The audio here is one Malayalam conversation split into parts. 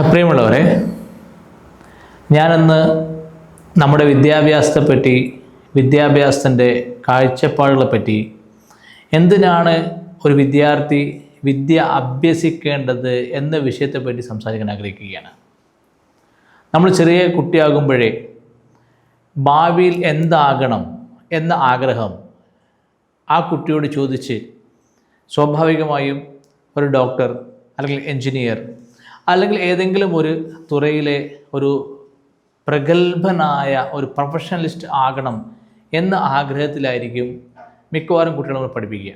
പ്രിയമുള്ളവരെ ഞാനിന്ന് നമ്മുടെ വിദ്യാഭ്യാസത്തെപ്പറ്റി വിദ്യാഭ്യാസത്തിന്റെ കാഴ്ചപ്പാടുകളെ പറ്റി എന്തിനാണ് ഒരു വിദ്യാർത്ഥി വിദ്യ അഭ്യസിക്കേണ്ടത് എന്ന വിഷയത്തെപ്പറ്റി സംസാരിക്കാൻ ആഗ്രഹിക്കുകയാണ്. നമ്മൾ ചെറിയ കുട്ടിയാകുമ്പോഴേ ഭാവിയിൽ എന്താകണം എന്ന ആഗ്രഹം ആ കുട്ടിയോട് ചോദിച്ച് സ്വാഭാവികമായും ഒരു ഡോക്ടർ അല്ലെങ്കിൽ എൻജിനീയർ അല്ലെങ്കിൽ ഏതെങ്കിലും ഒരു തുറയിലെ ഒരു പ്രഗത്ഭനായ ഒരു പ്രൊഫഷണലിസ്റ്റ് ആകണം എന്ന ആഗ്രഹത്തിലായിരിക്കും മിക്കവാറും കുട്ടികളെ നമ്മൾ പഠിപ്പിക്കുക.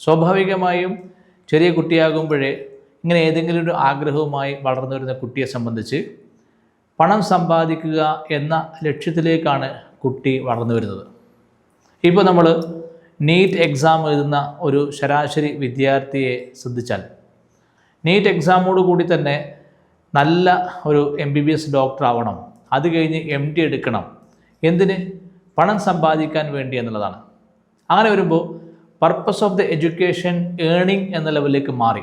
സ്വാഭാവികമായും ചെറിയ കുട്ടിയാകുമ്പോഴേ ഇങ്ങനെ ഏതെങ്കിലും ഒരു ആഗ്രഹവുമായി വളർന്നു വരുന്ന കുട്ടിയെ സംബന്ധിച്ച് പണം സമ്പാദിക്കുക എന്ന ലക്ഷ്യത്തിലേക്കാണ് കുട്ടി വളർന്നു വരുന്നത്. ഇപ്പോൾ നമ്മൾ നീറ്റ് എക്സാം എഴുതുന്ന ഒരു ശരാശരി വിദ്യാർത്ഥിയെ ശ്രദ്ധിച്ചാൽ നീറ്റ് എക്സാമോട് കൂടി തന്നെ നല്ല ഒരു M B B S doctor ആവണം. അത് കഴിഞ്ഞ് എം ഡി എടുക്കണം. എന്തിന്? പണം സമ്പാദിക്കാൻ വേണ്ടി എന്നുള്ളതാണ്. അങ്ങനെ വരുമ്പോൾ purpose of the education earning എന്ന ലെവലിലേക്ക് മാറി.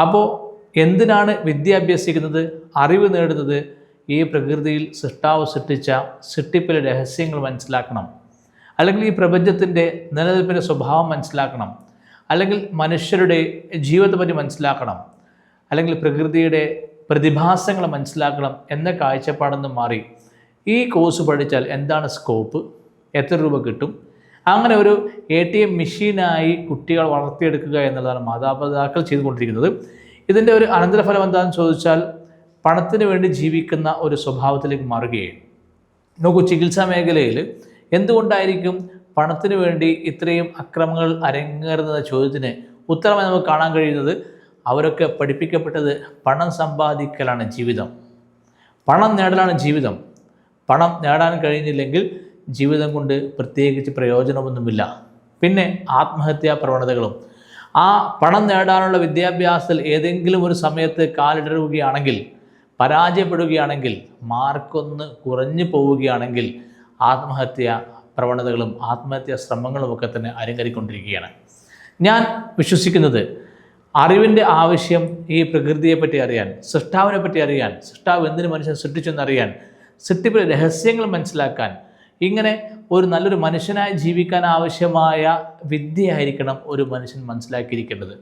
അപ്പോൾ എന്തിനാണ് വിദ്യ അഭ്യസിക്കുന്നത് അറിവ് നേടുന്നത്? ഈ പ്രകൃതിയിൽ സൃഷ്ടാവ് സൃഷ്ടിച്ച സൃഷ്ടിപ്പിലെ രഹസ്യങ്ങൾ മനസ്സിലാക്കണം. അല്ലെങ്കിൽ ഈ പ്രപഞ്ചത്തിന്റെ നിലനിൽപ്പിന്റെ സ്വഭാവം മനസ്സിലാക്കണം. അല്ലെങ്കിൽ മനുഷ്യരുടെ ജീവിതത്തെ പറ്റി മനസ്സിലാക്കണം. അല്ലെങ്കിൽ പ്രകൃതിയുടെ പ്രതിഭാസങ്ങൾ മനസ്സിലാക്കണം എന്ന കാഴ്ചപ്പാടെന്ന് മാറി. ഈ കോഴ്സ് പഠിച്ചാൽ എന്താണ് സ്കോപ്പ്? എത്ര രൂപ കിട്ടും? അങ്ങനെ ഒരു എ ടി എം മെഷീനായി കുട്ടികൾ വളർത്തിയെടുക്കുക എന്നുള്ളതാണ് മാതാപിതാക്കൾ ചെയ്തുകൊണ്ടിരിക്കുന്നത്. ഇതിന്റെ ഒരു അനന്തരഫലം എന്താണെന്ന് ചോദിച്ചാൽ പണത്തിന് വേണ്ടി ജീവിക്കുന്ന ഒരു സ്വഭാവത്തിലേക്ക് മാറുകയാണ്. നോക്കൂ ചികിത്സാ മേഖലയിൽ എന്തുകൊണ്ടായിരിക്കും പണത്തിന് വേണ്ടി ഇത്രയും അക്രമങ്ങൾ അരങ്ങേറുന്ന ചോദ്യത്തിന് ഉത്തരമായി നമുക്ക് കാണാൻ കഴിയുന്നത് അവരൊക്കെ പഠിപ്പിക്കപ്പെട്ടത് പണം സമ്പാദിക്കലാണ് ജീവിതം. പണം നേടലാണ് ജീവിതം. പണം നേടാൻ കഴിഞ്ഞില്ലെങ്കിൽ ജീവിതം കൊണ്ട് പ്രത്യേകിച്ച് പ്രയോജനമൊന്നുമില്ല. പിന്നെ ആത്മഹത്യാ പ്രവണതകളും. ആ പണം നേടാനുള്ള വിദ്യാഭ്യാസത്തിൽ ഏതെങ്കിലും ഒരു സമയത്ത് കാലിടറുകയാണെങ്കിൽ പരാജയപ്പെടുകയാണെങ്കിൽ മാർക്കൊന്ന് കുറഞ്ഞു പോവുകയാണെങ്കിൽ ആത്മഹത്യ പ്രവണതകളും ആത്മഹത്യാ ശ്രമങ്ങളും ഒക്കെ തന്നെ അരങ്ങേറിക്കൊണ്ടിരിക്കുകയാണ് ഞാൻ വിശ്വസിക്കുന്നത് അറിവിന്റെ ആവശ്യം ഈ പ്രകൃതിയെപ്പറ്റി അറിയാൻ സൃഷ്ടാവിനെ പറ്റി അറിയാൻ സൃഷ്ടാവ് എന്തിനു മനുഷ്യൻ സൃഷ്ടിച്ചെന്നറിയാൻ സൃഷ്ടിപ്പിലെ രഹസ്യങ്ങൾ മനസ്സിലാക്കാൻ ഇങ്ങനെ ഒരു നല്ലൊരു മനുഷ്യനായി ജീവിക്കാൻ ആവശ്യമായ വിദ്യയായിരിക്കണം ഒരു മനുഷ്യൻ മനസ്സിലാക്കിയിരിക്കേണ്ടത്.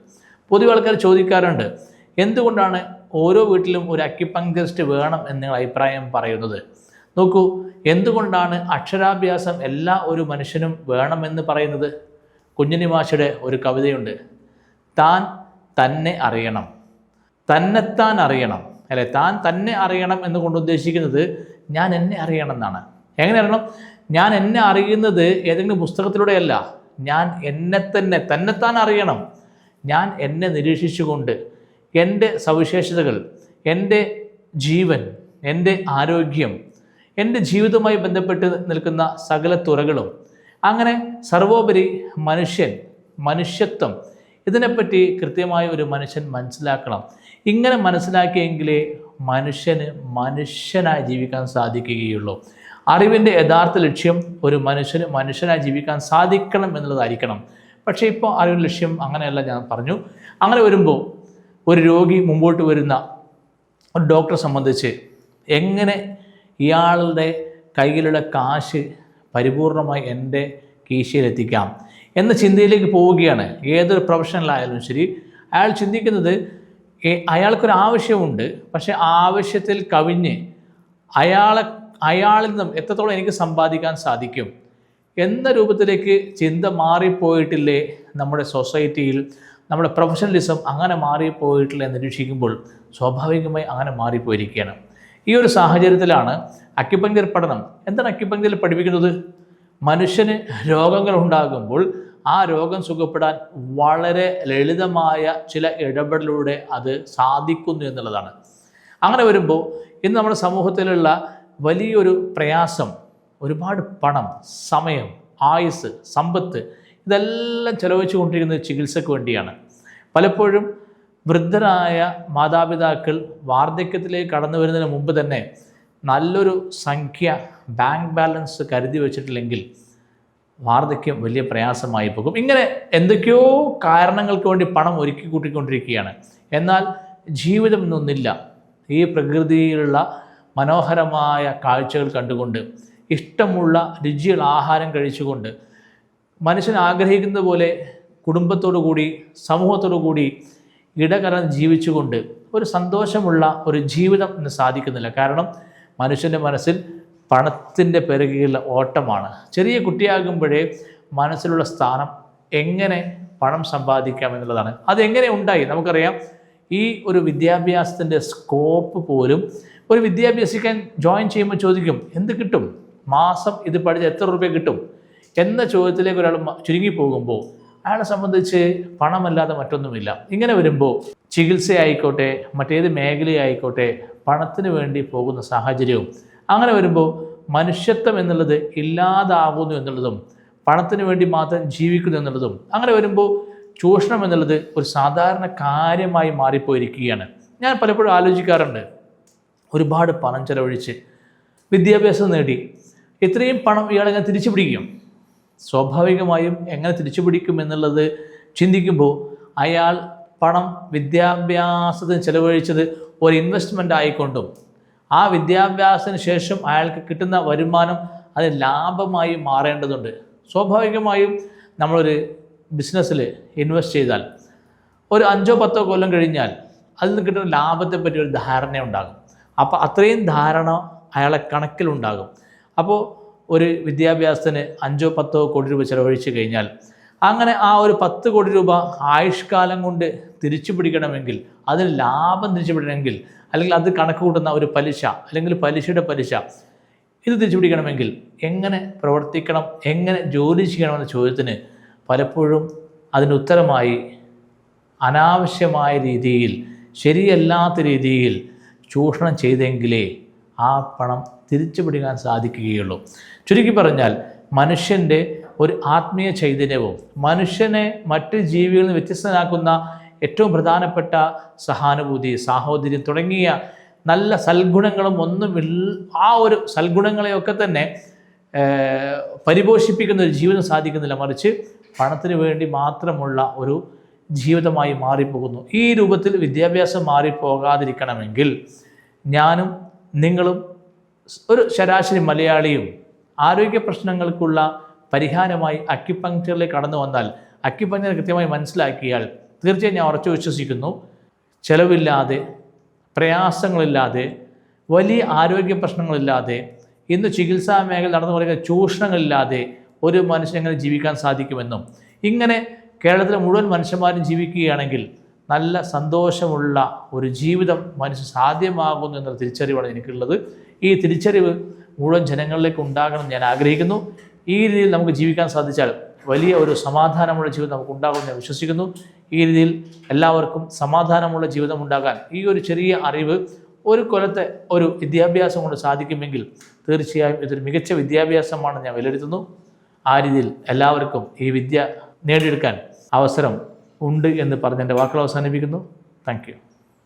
പൊതുവെ ആൾക്കാർ ചോദിക്കാറുണ്ട് എന്തുകൊണ്ടാണ് ഓരോ വീട്ടിലും ഒരു അക്യുപങ്ക്ചറിസ്റ്റ് വേണം എന്ന് നിങ്ങൾ അഭിപ്രായം പറയുന്നത്? നോക്കൂ എന്തുകൊണ്ടാണ് അക്ഷരാഭ്യാസം എല്ലാ ഒരു മനുഷ്യനും വേണമെന്ന് പറയുന്നത്? കുഞ്ഞിനിമാഷയുടെ ഒരു കവിതയുണ്ട്. താൻ തന്നെ അറിയണം. തന്നെത്താൻ അറിയണം. അല്ലെ? താൻ തന്നെ അറിയണം എന്ന് കൊണ്ട് ഉദ്ദേശിക്കുന്നത് ഞാൻ എന്നെ അറിയണം എന്നാണ് എങ്ങനെ അറിയണം? ഞാൻ എന്നെ അറിയുന്നത് ഏതെങ്കിലും പുസ്തകത്തിലൂടെയല്ല. ഞാൻ എന്നെ തന്നെ തന്നെത്താൻ അറിയണം. ഞാൻ എന്നെ നിരീക്ഷിച്ചുകൊണ്ട് എന്റെ സവിശേഷതകൾ എന്റെ ജീവൻ എന്റെ ആരോഗ്യം എന്റെ ജീവിതവുമായി ബന്ധപ്പെട്ട് നിൽക്കുന്ന സകല തുറകളും അങ്ങനെ സർവോപരി മനുഷ്യൻ മനുഷ്യത്വം ഇതിനെപ്പറ്റി കൃത്യമായ ഒരു മനുഷ്യൻ മനസ്സിലാക്കണം. ഇങ്ങനെ മനസ്സിലാക്കിയെങ്കിലേ മനുഷ്യന് മനുഷ്യനായി ജീവിക്കാൻ സാധിക്കുകയുള്ളൂ. അറിവിന്റെ യഥാർത്ഥ ലക്ഷ്യം ഒരു മനുഷ്യന് മനുഷ്യനായി ജീവിക്കാൻ സാധിക്കണം എന്നുള്ളതായിരിക്കണം. പക്ഷേ ഇപ്പോൾ അറിവിന്റെ ലക്ഷ്യം അങ്ങനെയല്ല ഞാൻ പറഞ്ഞു. അങ്ങനെ വരുമ്പോൾ ഒരു രോഗി മുമ്പോട്ട് വരുന്ന ഒരു ഡോക്ടറെ സംബന്ധിച്ച് എങ്ങനെ ഇയാളുടെ കയ്യിലുള്ള കാശ് പരിപൂർണമായി എന്റെ കീശയിലെത്തിക്കാം എന്ന ചിന്തയിലേക്ക് പോവുകയാണ്. ഏതൊരു പ്രൊഫഷണലായാലും ശരി. അയാൾ ചിന്തിക്കുന്നത് അയാൾക്കൊരു ആവശ്യമുണ്ട്. പക്ഷേ ആവശ്യത്തിൽ കവിഞ്ഞ് അയാളെ അയാളിൽ നിന്നും എത്രത്തോളം എനിക്ക് സമ്പാദിക്കാൻ സാധിക്കും എന്ന രൂപത്തിലേക്ക് ചിന്ത മാറിപ്പോയിട്ടില്ലേ നമ്മുടെ സൊസൈറ്റിയിൽ? നമ്മുടെ പ്രൊഫഷണലിസം അങ്ങനെ മാറിപ്പോയിട്ടില്ല എന്ന് നിരീക്ഷിക്കുമ്പോൾ സ്വാഭാവികമായി അങ്ങനെ മാറിപ്പോയിരിക്കുകയാണ്. ഈ ഒരു സാഹചര്യത്തിലാണ് അക്യുപങ്ക്ചർ പഠനം. എന്താണ് അക്യുപങ്ക്ചറിൽ പഠിപ്പിക്കുന്നത്? മനുഷ്യന് രോഗങ്ങൾ ഉണ്ടാകുമ്പോൾ ആ രോഗം സുഖപ്പെടാൻ വളരെ ലളിതമായ ചില ഇടപെടലിലൂടെ അത് സാധിക്കുന്നു എന്നുള്ളതാണ്. അങ്ങനെ വരുമ്പോൾ ഇന്ന് നമ്മുടെ സമൂഹത്തിലുള്ള വലിയൊരു പ്രയാസം ഒരുപാട് പണം സമയം ആയുസ് സമ്പത്ത് ഇതെല്ലാം ചെലവഴിച്ചു കൊണ്ടിരിക്കുന്നത് ചികിത്സയ്ക്ക് വേണ്ടിയാണ്. പലപ്പോഴും വൃദ്ധരായ മാതാപിതാക്കൾ വാർദ്ധക്യത്തിലേക്ക് കടന്നു വരുന്നതിന് മുമ്പ് തന്നെ നല്ലൊരു സംഖ്യ ബാങ്ക് ബാലൻസ് കരുതി വെച്ചിട്ടില്ലെങ്കിൽ വാർദ്ധക്യം വലിയ പ്രയാസമായി പോകും. ഇങ്ങനെ എന്തൊക്കെയോ കാരണങ്ങൾക്ക് വേണ്ടി പണം ഒരുക്കി കൂട്ടിക്കൊണ്ടിരിക്കുകയാണ്. എന്നാൽ ജീവിതം എന്നൊന്നില്ല ഈ പ്രകൃതിയിലുള്ള മനോഹരമായ കാഴ്ചകൾ കണ്ടുകൊണ്ട് ഇഷ്ടമുള്ള രുചിയുള്ള ആഹാരം കഴിച്ചുകൊണ്ട് മനുഷ്യൻ ആഗ്രഹിക്കുന്ന പോലെ കുടുംബത്തോടു കൂടി സമൂഹത്തോടു കൂടി ഇടകലർന്ന് ജീവിച്ചുകൊണ്ട് ഒരു സന്തോഷമുള്ള ഒരു ജീവിതം ഇന്ന് സാധിക്കുന്നില്ല. കാരണം മനുഷ്യന്റെ മനസ്സിൽ പണത്തിന്റെ പിറകിലുള്ള ഓട്ടമാണ്. ചെറിയ കുട്ടിയാകുമ്പോഴേ മനസ്സിലുള്ള സ്ഥാനം എങ്ങനെ പണം സമ്പാദിക്കാം എന്നുള്ളതാണ്. അതെങ്ങനെ ഉണ്ടായി? നമുക്കറിയാം ഈ ഒരു വിദ്യാഭ്യാസത്തിന്റെ സ്കോപ്പ് പോലും ഒരു വിദ്യാഭ്യാസിക്കാൻ ജോയിൻ ചെയ്യുമ്പോൾ ചോദിക്കും എന്ത് കിട്ടും? മാസം ഇത് പഠിച്ച് എത്ര രൂപ കിട്ടും? എന്ന ചോദ്യത്തിലേക്ക് ഒരാൾ ചുരുങ്ങി ചുരുങ്ങിപ്പോകുമ്പോൾ അയാളെ സംബന്ധിച്ച് പണമല്ലാതെ മറ്റൊന്നുമില്ല. ഇങ്ങനെ വരുമ്പോൾ ചികിത്സയായിക്കോട്ടെ മറ്റേത് മേഖലയായിക്കോട്ടെ പണത്തിന് വേണ്ടി പോകുന്ന സാഹചര്യവും. അങ്ങനെ വരുമ്പോൾ മനുഷ്യത്വം എന്നുള്ളത് ഇല്ലാതാകുന്നു എന്നുള്ളതും പണത്തിന് വേണ്ടി മാത്രം ജീവിക്കുന്നു എന്നുള്ളതും അങ്ങനെ വരുമ്പോൾ ചൂഷണം എന്നുള്ളത് ഒരു സാധാരണ കാര്യമായി മാറിപ്പോയിരിക്കുകയാണ്. ഞാൻ പലപ്പോഴും ആലോചിക്കാറുണ്ട് ഒരുപാട് പണം ചെലവഴിച്ച് വിദ്യാഭ്യാസം നേടി ഇത്രയും പണം ഇയാളെ ഇയാളെങ്ങനെ തിരിച്ചു പിടിക്കും സ്വാഭാവികമായും എങ്ങനെ തിരിച്ചു പിടിക്കും എന്നുള്ളത് ചിന്തിക്കുമ്പോൾ അയാൾ പണം വിദ്യാഭ്യാസത്തിന് ചെലവഴിച്ചത് ഒരു ഇൻവെസ്റ്റ്മെന്റ് ആയിക്കൊണ്ടും ആ വിദ്യാഭ്യാസത്തിന് ശേഷം അയാൾക്ക് കിട്ടുന്ന വരുമാനം അത് ലാഭമായി മാറേണ്ടതുണ്ട്. സ്വാഭാവികമായും നമ്മളൊരു ബിസിനസ്സിൽ ഇൻവെസ്റ്റ് ചെയ്താൽ ഒരു അഞ്ചോ പത്തോ കൊല്ലം കഴിഞ്ഞാൽ അതിൽ നിന്ന് കിട്ടുന്ന ലാഭത്തെ പറ്റി ഒരു ധാരണ ഉണ്ടാകും അപ്പോൾ അത്രയും ധാരണ അയാളെ കണക്കിലുണ്ടാകും. അപ്പോൾ ഒരു വിദ്യാഭ്യാസത്തിന് അഞ്ചോ പത്തോ കോടി രൂപ ചെലവഴിച്ചു കഴിഞ്ഞാൽ അങ്ങനെ ആ ഒരു പത്ത് കോടി രൂപ ആയുഷ്കാലം കൊണ്ട് തിരിച്ചു പിടിക്കണമെങ്കിൽ അതിന് ലാഭം തിരിച്ചു പിടിക്കണമെങ്കിൽ അല്ലെങ്കിൽ അത് കണക്ക് കൂട്ടുന്ന ഒരു പലിശ അല്ലെങ്കിൽ പലിശയുടെ പലിശ ഇത് തിരിച്ചു പിടിക്കണമെങ്കിൽ എങ്ങനെ പ്രവർത്തിക്കണം എങ്ങനെ ജോലി ചെയ്യണമെന്ന ചോദ്യത്തിന് പലപ്പോഴും അതിന് ഉത്തരമായി അനാവശ്യമായ രീതിയിൽ ശരിയല്ലാത്ത രീതിയിൽ ചൂഷണം ചെയ്തെങ്കിലേ ആ പണം തിരിച്ചു പിടിക്കാൻ സാധിക്കുകയുള്ളൂ. ചുരുക്കി പറഞ്ഞാൽ മനുഷ്യന്റെ ഒരു ആത്മീയ ചൈതന്യവും മനുഷ്യനെ മറ്റ് ജീവികളിൽ നിന്ന് വ്യത്യസ്തനാക്കുന്ന ഏറ്റവും പ്രധാനപ്പെട്ട സഹാനുഭൂതി സാഹോദര്യം തുടങ്ങിയ നല്ല സൽഗുണങ്ങളും ഒന്നും ആ ഒരു സൽഗുണങ്ങളെയൊക്കെ തന്നെ പരിപോഷിപ്പിക്കുന്ന ഒരു ജീവിതം സാധിക്കുന്നില്ല. മറിച്ച് പണത്തിന് വേണ്ടി മാത്രമുള്ള ഒരു ജീവിതമായി മാറിപ്പോകുന്നു. ഈ രൂപത്തിൽ വിദ്യാഭ്യാസം മാറിപ്പോകാതിരിക്കണമെങ്കിൽ ഞാനും നിങ്ങളും ഒരു ശരാശരി മലയാളിയും ആരോഗ്യ പ്രശ്നങ്ങൾക്കുള്ള പരിഹാരമായി അക്യുപങ്ക്ചറിലേക്ക് കടന്നു വന്നാൽ അക്യുപങ്ക്ചർ കൃത്യമായി മനസ്സിലാക്കിയാൽ തീർച്ചയായും ഞാൻ ഉറച്ചു വിശ്വസിക്കുന്നു. ചെലവില്ലാതെ പ്രയാസങ്ങളില്ലാതെ വലിയ ആരോഗ്യ പ്രശ്നങ്ങളില്ലാതെ ഇന്ന് ചികിത്സാ മേഖല നടന്നു പറയുന്ന ചൂഷണങ്ങളില്ലാതെ ഒരു മനുഷ്യനെങ്ങനെ ജീവിക്കാൻ സാധിക്കുമെന്നും ഇങ്ങനെ കേരളത്തിലെ മുഴുവൻ മനുഷ്യന്മാരും ജീവിക്കുകയാണെങ്കിൽ നല്ല സന്തോഷമുള്ള ഒരു ജീവിതം മനുഷ്യ സാധ്യമാകുന്നു എന്നൊരു തിരിച്ചറിവാണ് എനിക്കുള്ളത്. ഈ തിരിച്ചറിവ് മുഴുവൻ ജനങ്ങളിലേക്ക് ഉണ്ടാകണം ഞാൻ ആഗ്രഹിക്കുന്നു. ഈ രീതിയിൽ നമുക്ക് ജീവിക്കാൻ സാധിച്ചാൽ വലിയ ഒരു സമാധാനമുള്ള ജീവിതം നമുക്ക് ഉണ്ടാകുമെന്ന് ഞാൻ വിശ്വസിക്കുന്നു. ഈ രീതിയിൽ എല്ലാവർക്കും സമാധാനമുള്ള ജീവിതം ഉണ്ടാകാൻ ഈ ഒരു ചെറിയ അറിവ് ഒരു കൊലത്തെ ഒരു വിദ്യാഭ്യാസം കൊണ്ട് സാധിക്കുമെങ്കിൽ തീർച്ചയായും ഇതൊരു മികച്ച വിദ്യാഭ്യാസമാണെന്ന് ഞാൻ വിലയിരുത്തുന്നു. ആ രീതിയിൽ എല്ലാവർക്കും ഈ വിദ്യ നേടിയെടുക്കാൻ അവസരം ഉണ്ട് എന്ന് പറഞ്ഞ് എന്റെ വാക്കുകൾ അവസാനിപ്പിക്കുന്നു. താങ്ക്